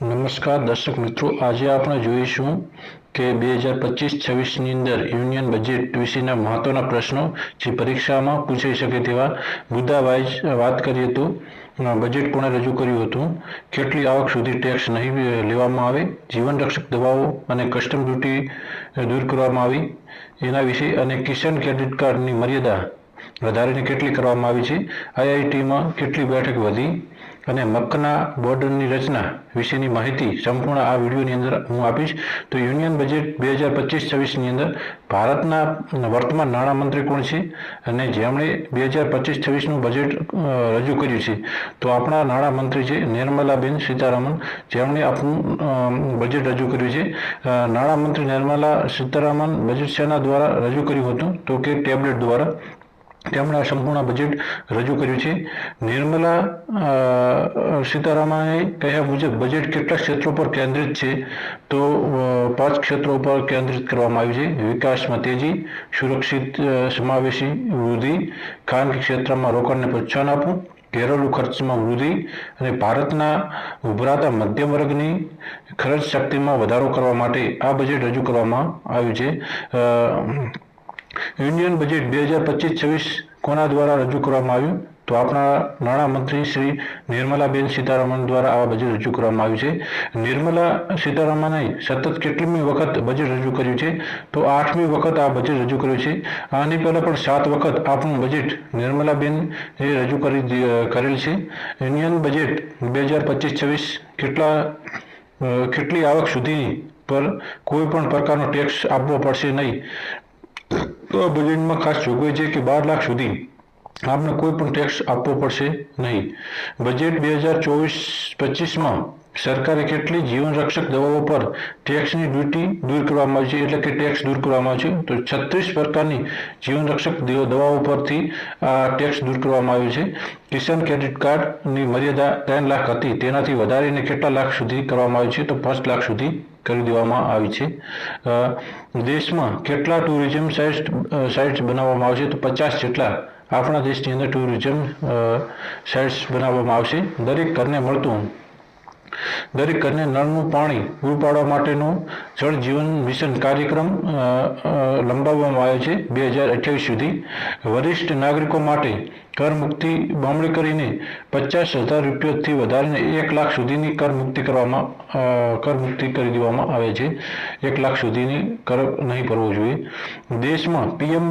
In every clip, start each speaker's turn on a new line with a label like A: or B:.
A: નમસ્કાર દર્શક મિત્રો, આજે આપણે જોઈશું કે બે હજાર પચીસ છવ્વીસની અંદર યુનિયન બજેટ વિશેના મહત્વના પ્રશ્નો જે પરીક્ષામાં પૂછાઈ શકે તેવા મુદ્દા વાઇઝ વાત કરીએ તો બજેટ કોણે રજૂ કર્યું હતું, કેટલી આવક સુધી ટેક્સ નહીં લેવામાં આવે જીવન રક્ષક દવાઓ અને કસ્ટમ ડ્યુટી દૂર કરવામાં આવી, એના વિશે અને કિસાન ક્રેડિટ કાર્ડની મર્યાદા વધારીને કેટલી કરવામાં આવી છે, આઈઆઈટીમાં કેટલી બેઠક વધી અને મક્કના બોર્ડરની રચના વિશેની માહિતી સંપૂર્ણ આ વિડીયોની અંદર હું આપીશ. તો યુનિયન બજેટ બે હજાર પચીસ છવ્વીસની અંદર ભારતના વર્તમાન નાણામંત્રી કોણ છે? અને જેમણે બે હજાર પચીસ છવ્વીસનું બજેટ રજૂ કર્યું છે. તો આપણા નાણામંત્રી છે નિર્મલાબેન સીતારામન. જેમણે આપણું બજેટ રજૂ કર્યું છે. નાણામંત્રી નિર્મલા સીતારામન બજેટ શેના દ્વારા રજૂ કર્યું હતું. તો કે ટેબ્લેટ દ્વારા. તેમણે આ સંપૂર્ણ બજેટ રજૂ કર્યું છે. નિર્મલા સીતારામને કહ્યા મુજબ બજેટ કેટલા ક્ષેત્રો પર કેન્દ્રિત છે. તો પાંચ ક્ષેત્રો પર કેન્દ્રિત કરવામાં આવ્યું છે. વિકાસમાં તેજી, સુરક્ષિત સમાવેશી વૃદ્ધિ, ખાનગી ક્ષેત્રમાં રોકાણને પ્રોત્સાહન આપવું, ઘરેલુ ખર્ચમાં વૃદ્ધિ અને ભારતના ઉભરાતા મધ્યમ વર્ગની ખર્ચ શક્તિમાં વધારો કરવા માટે આ બજેટ રજૂ કરવામાં આવ્યું છે. યુનિયન બજેટ બે હજાર પચીસ છવ્વીસ કોના દ્વારા રજૂ કરવામાં આવ્યું? તો આપણા નાણામંત્રી શ્રી નિર્મલાબેન સીતારામન દ્વારા આ બજેટ રજૂ કરવામાં આવ્યું છે. નિર્મલા સીતારામને સતત કેટલીમી વખત બજેટ રજૂ કર્યું છે? તો આઠમી વખત આ બજેટ રજૂ કર્યું છે. આની પહેલાં પણ સાત વખત આપણું બજેટ નિર્મલાબેન એ રજૂ કરી કરેલ છે. યુનિયન બજેટ બે હજાર પચીસ છવ્વીસ કેટલા કેટલી આવક સુધીની પર કોઈ પણ પ્રકારનો ટેક્સ આપવો પડશે નહીં. તો આ બજેટમાં ખાસ જોગવાઈ છે કે બાર લાખ સુધી આપને કોઈ પણ ટેક્સ આપવો પડશે નહીં. બજેટ બે હજાર ચોવીસ પચીસમાં સરકારે કેટલી જીવન રક્ષક દવાઓ પર ટેક્સની ડ્યુટી દૂર કરવામાં આવી છે? એટલે કે ટેક્સ દૂર કરવામાં આવ્યો છે? તો છત્રીસ પ્રકારની જીવન રક્ષક દવાઓ પરથી આ ટેક્સ દૂર કરવામાં આવ્યો છે. કિસાન ક્રેડિટ કાર્ડની મર્યાદા ત્રણ લાખ હતી. તેનાથી વધારીને કેટલા લાખ સુધી કરવામાં આવ્યું છે? તો પાંચ લાખ સુધી કરી દેવામાં આવી છે. દેશમાં કેટલા ટુરિઝમ સાઇટ્સ સાઇટ્સ બનાવવામાં આવશે? તો પચાસ જેટલા આપણા દેશની અંદર ટુરિઝમ સાઇટ્સ બનાવવામાં આવશે. દરેક ઘરને મળતું. દરેક ઘરને નળનું પાણી પૂરું પાડવા માટેનો જળ જીવન મિશન કાર્યક્રમ લંબાવવામાં આવ્યો છે. બે હજાર અઠ્યાવીસ સુધી વરિષ્ઠ નાગરિકો માટે કર મુક્તિ બમણી કરીને પચાસ હજાર રૂપિયાથી વધારીને એક લાખ સુધીની કર મુક્તિ કરવામાં કર મુક્તિ કરી દેવામાં આવે છે. એક લાખ સુધીની કર નહીં ભરવો જોઈએ. દેશમાં પીએમ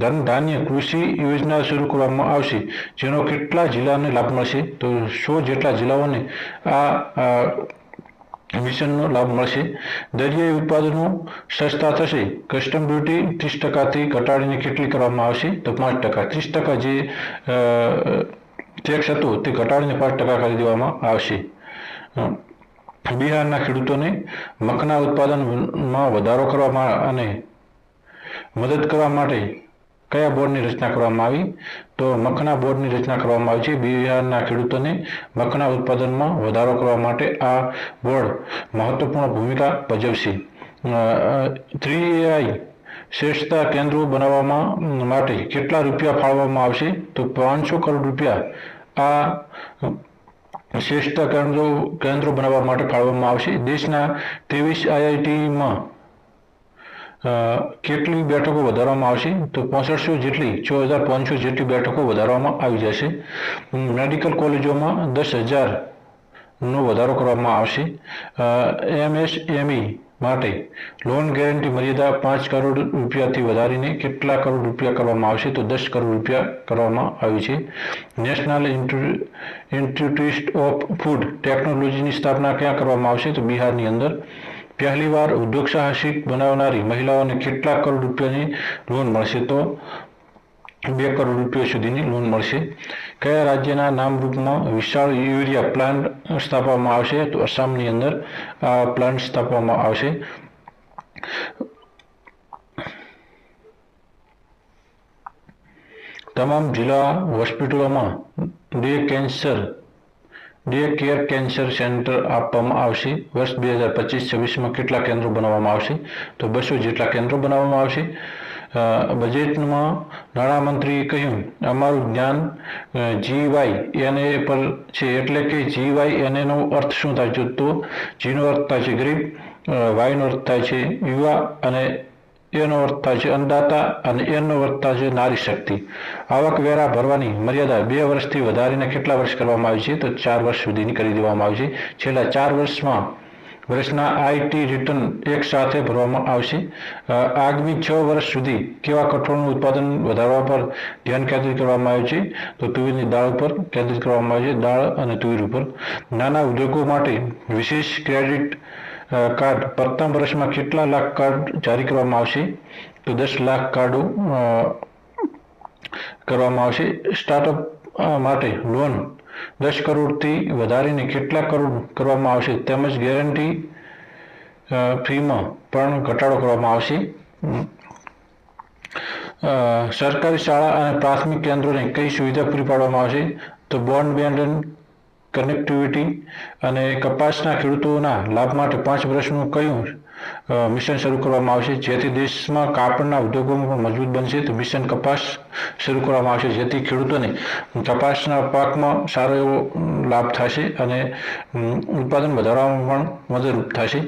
A: ધન ધાન્ય કૃષિ યોજના શરૂ કરવામાં આવશે, જેનો કેટલા જિલ્લાને લાભ મળશે? તો સો જેટલા જિલ્લાઓને આ મિશનનો લાભ મળશે. દરિયાઈ ઉત્પાદનો સસ્તા થશે. કસ્ટમ ડ્યુટી ત્રીસ ટકાથી ઘટાડીને કેટલી કરવામાં આવશે? તો પાંચ ટકા. ત્રીસ ટકા જે ટેક્સ હતો તે ઘટાડીને પાંચ ટકા કરી દેવામાં આવશે બિહારના ખેડૂતોને મખના ઉત્પાદનમાં વધારો કરવામાં અને મદદ કરવા માટે કયા બોર્ડની રચના કરવામાં આવી? તો મખના બોર્ડની રચના કરવામાં આવી છે. બિહારના ખેડૂતોને મખના ઉત્પાદનમાં વધારો કરવા માટે આ બોર્ડ મહત્વપૂર્ણ ભૂમિકા ભજવશે. થ્રી એઆઈ શ્રેષ્ઠતા કેન્દ્રો બનાવવામાં માટે કેટલા રૂપિયા ફાળવવામાં આવશે? તો પાંચસો કરોડ રૂપિયા આ શ્રેષ્ઠતા કેન્દ્રો કેન્દ્રો બનાવવા માટે ફાળવવામાં આવશે. દેશના ત્રેવીસ આઈઆઈટીમાં કેટલી બેઠકો વધારવામાં આવશે? તો પોસઠસો જેટલી, છ હજાર પાંચસો જેટલી બેઠકો વધારવામાં આવી જશે. મેડિકલ કોલેજોમાં દસ હજારનો વધારો કરવામાં આવશે. એમએસએમઈ માટે લોન ગેરંટી મર્યાદા પાંચ કરોડ રૂપિયાથી વધારીને કેટલા કરોડ રૂપિયા કરવામાં આવશે? તો દસ કરોડ રૂપિયા કરવામાં આવી છે. નેશનલ ઇન્સ્ટિટ્યૂટ ઓફ ફૂડ ટેકનોલોજીની સ્થાપના ક્યાં કરવામાં આવશે? તો બિહારની અંદર. પહેલીવાર ઉદ્યોગ સાહસિક બનાવનારી મહિલાઓને કેટલા કરોડ રૂપિયાની લોન મળશે તો બે કરોડ રૂપિયા સુધીની લોન મળશે. કયા રાજ્યના નામરૂપમાં વિશાળ યુરિયા પ્લાન્ટ સ્થાપવામાં આવશે તો આસામની અંદર આ પ્લાન્ટ સ્થાપવામાં આવશે. તમામ જિલ્લા હોસ્પિટલોમાં day cancer day care cancer centre આપવામાં આવશે. વર્ષ બે હજાર પચીસ છવ્વીસમાં કેટલા કેન્દ્રો બનાવવામાં આવશે? તો બસો જેટલા કેન્દ્રો બનાવવામાં આવશે. બજેટમાં નાણામંત્રીએ કહ્યું, અમારું જ્ઞાન જીવાય એને પર છે એટલે કે જીવાય એનો અર્થ શું થાય છે? તો જીનો અર્થ થાય છે ગરીબ વાયનો અર્થ થાય છે યુવા અને એનો અર્થ થાય છે અન્નદાતા અને એનો અર્થ થાય છે નારી શક્તિ. આવકવેરા ભરવાની મર્યાદા બે વર્ષથી વધારીને કેટલા વર્ષ કરવામાં આવી છે? તો ચાર વર્ષ સુધીની કરી દેવામાં આવી છે. છેલ્લા ચાર વર્ષમાં વર્ષના આઈટી રિટર્ન એક સાથે ભરવામાં આવશે. આગામી છ વર્ષ સુધી કેવા કઠોળનું ઉત્પાદન વધારવા પર ધ્યાન કેન્દ્રિત કરવામાં આવ્યું છે? તો તુવેરની દાળ પર કેન્દ્રિત કરવામાં આવ્યું છે, દાળ અને તુવેર ઉપર. નાના ઉદ્યોગો માટે વિશેષ ક્રેડિટ કાર્ડ, પ્રથમ વર્ષમાં કેટલા લાખ કાર્ડ જારી કરવામાં આવશે? તો દસ લાખ કાર્ડો કરવામાં આવશે. સ્ટાર્ટઅપ માટે લોન દસ કરોડથી વધારીને કેટલા કરોડ કરવામાં આવશે? તેમજ ગેરંટી ફીમાં પણ ઘટાડો કરવામાં આવશે. સરકારી શાળા અને પ્રાથમિક કેન્દ્રોને કઈ સુવિધા પૂરી પાડવામાં આવશે? તો બોન્ડ કનેક્ટિવિટી અને કપાસના ખેડૂતોના લાભ માટે પાંચ વર્ષનું કયું મિશન શરૂ કરવામાં આવશે? જેથી દેશમાં કાપડના ઉદ્યોગોમાં પણ મજબૂત બનશે. તો મિશન કપાસ શરૂ કરવામાં આવશે. જેથી ખેડૂતોને કપાસના પાકમાં સારો એવો લાભ થશે અને ઉત્પાદન વધારવામાં પણ મદદરૂપ થશે.